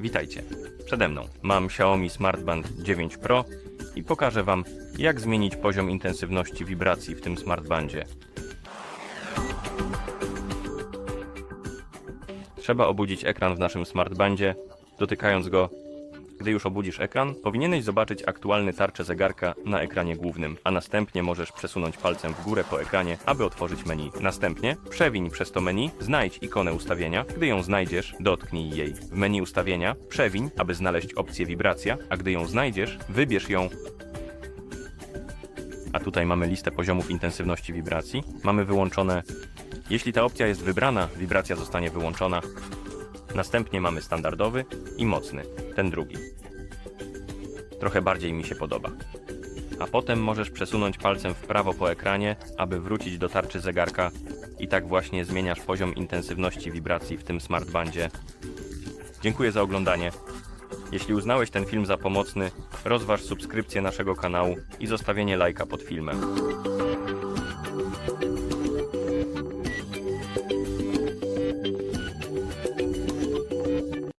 Witajcie. Przede mną mam Xiaomi Smart Band 9 Pro i pokażę Wam, jak zmienić poziom intensywności wibracji w tym smartbandzie. Trzeba obudzić ekran w naszym smartbandzie, dotykając go. Gdy już obudzisz ekran, powinieneś zobaczyć aktualny tarczę zegarka na ekranie głównym, a następnie możesz przesunąć palcem w górę po ekranie, aby otworzyć menu. Następnie przewiń przez to menu, znajdź ikonę ustawienia. Gdy ją znajdziesz, dotknij jej. W menu ustawienia przewiń, aby znaleźć opcję wibracja, a gdy ją znajdziesz, wybierz ją a tutaj mamy listę poziomów intensywności wibracji. Mamy wyłączone. Jeśli ta opcja jest wybrana, wibracja zostanie wyłączona. Następnie mamy standardowy i mocny, ten drugi. Trochę bardziej mi się podoba. A potem możesz przesunąć palcem w prawo po ekranie, aby wrócić do tarczy zegarka i tak właśnie zmieniasz poziom intensywności wibracji w tym smartbandzie. Dziękuję za oglądanie. Jeśli uznałeś ten film za pomocny, rozważ subskrypcję naszego kanału i zostawienie lajka pod filmem.